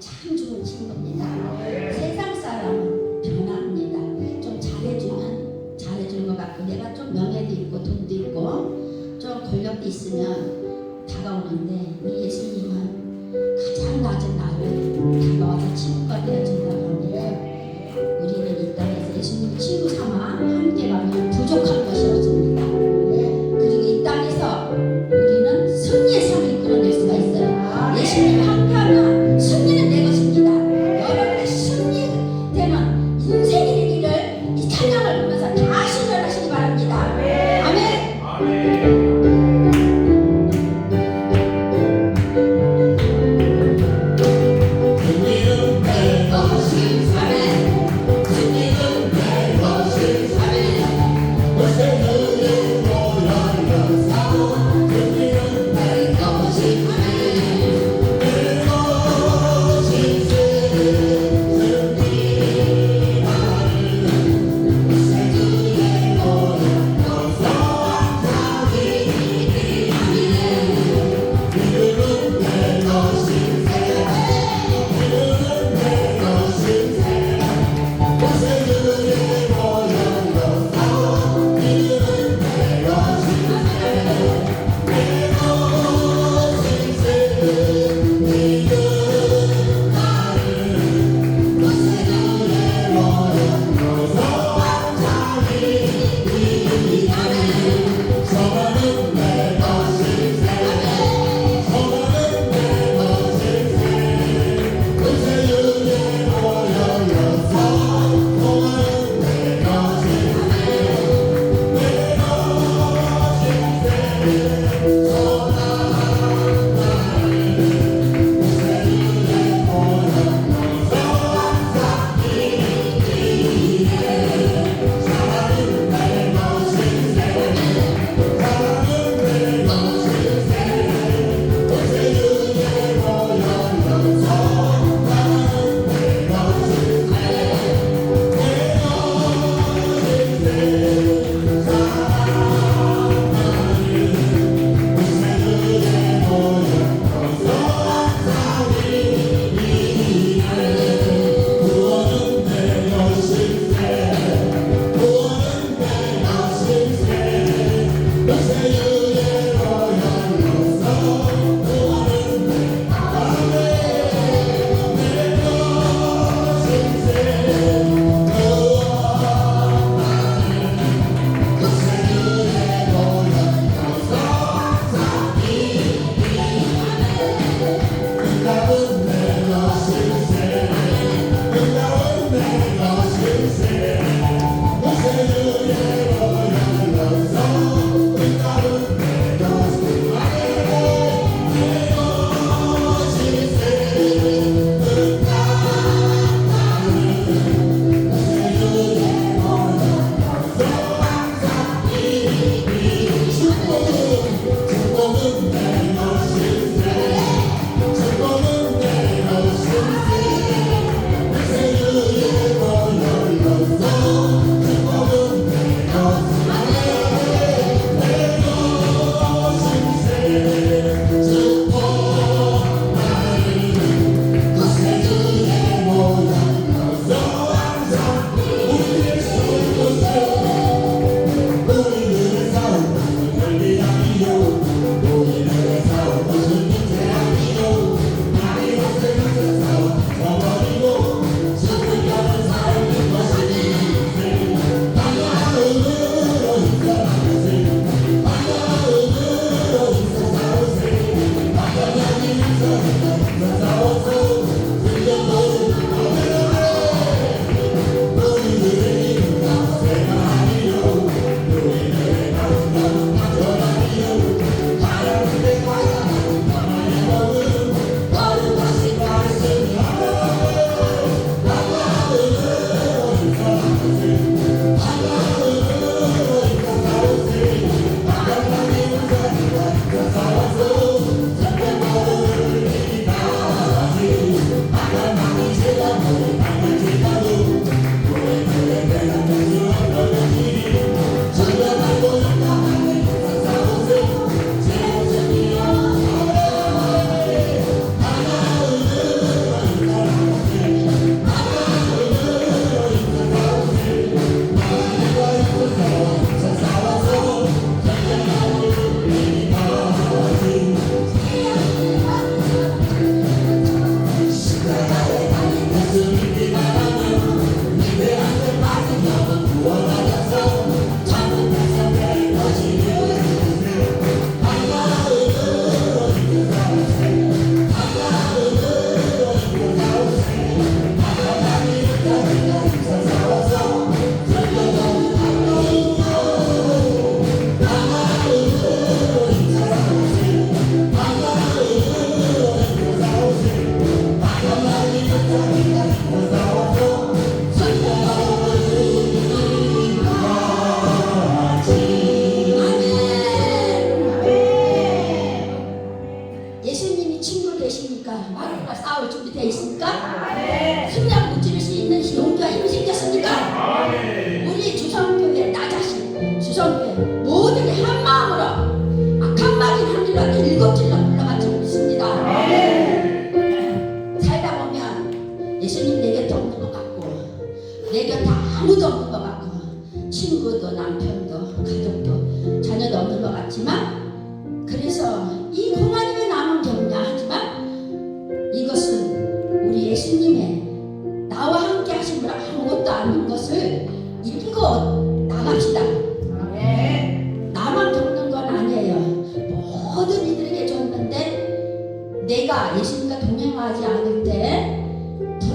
참 좋은 친구입니다. 세상 사람은 변합니다. 좀 잘해주면 잘해주는 것 같고 내가 좀 명예도 있고 돈도 있고 좀 권력도 있으면 다가오는데 우리 예수님은 가장 낮은 나를 다가와서 친구가 되어준다고 합니다. 우리는 이 땅에서 예수님 친구 삼아 함께 가면 부족한 것이 없습니다.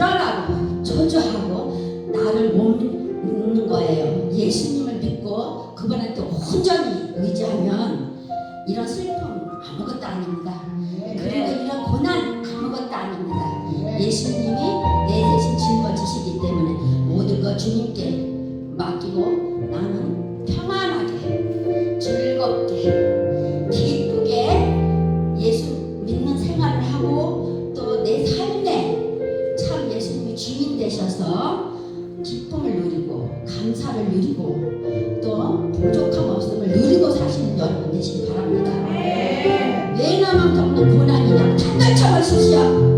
불안하고 초조하고 나를 못 믿는 거예요. 예수님을 믿고 그분한테 온전히 의지하면 이런 슬픔 아무것도 아닙니다. 네. 그리고 이런 고난 아무것도 아닙니다. 네. 예수님이 내 대신 짊어지시기 때문에 모든 것 주님께 맡기고 나는 주인 되셔서 기쁨을 누리고 감사를 누리고 또 부족함 없음을 누리고 사시는 여러분 되시기 바랍니다. 왜나만 겪는 고난이나 탄탄처럼 쓰시오.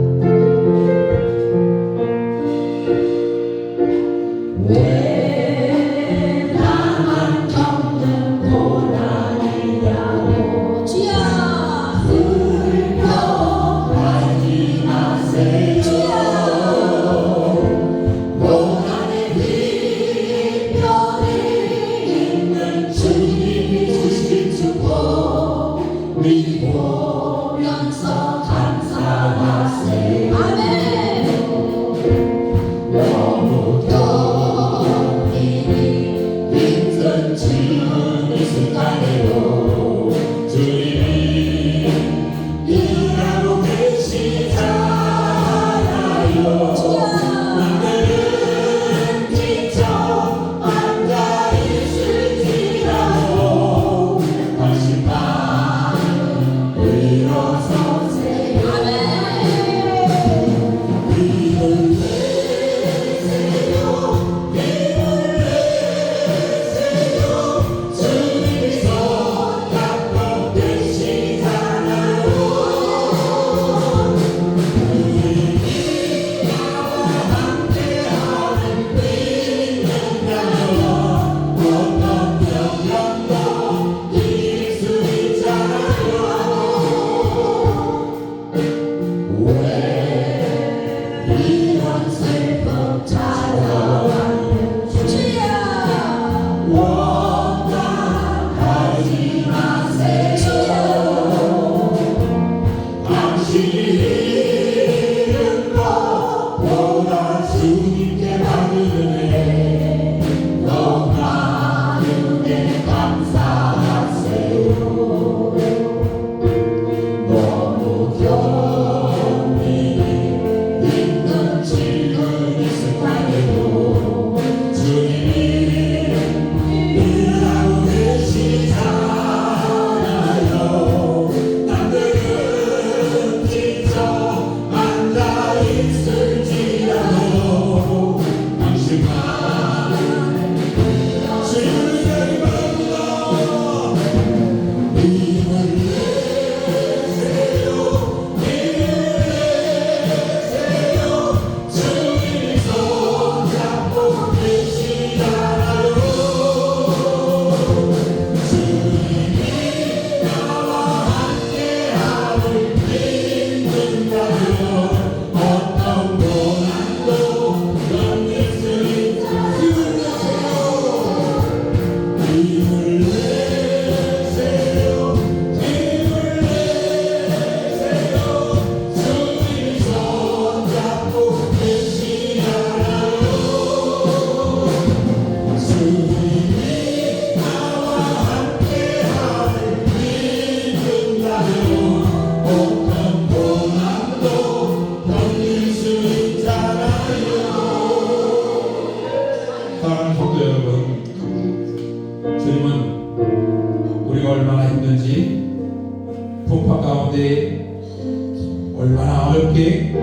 가운데 얼마나 어렵게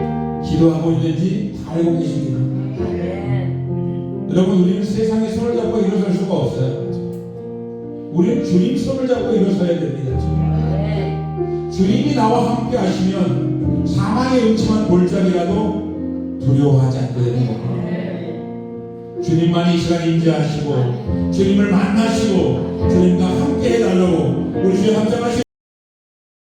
기도하고 있는지 다 알고 계십니다. 여러분 우리는 세상의 손을 잡고 일어설 수가 없어요. 우리는 주님 손을 잡고 일어서야 됩니다. 주님이 나와 함께 하시면 사망의 음침한 골짜기라도 두려워하지 않게 되는 겁니다. 주님만이 이 시간 임재하시고 주님을 만나시고 주님과 함께 해달라고 우리 주여 함장하시고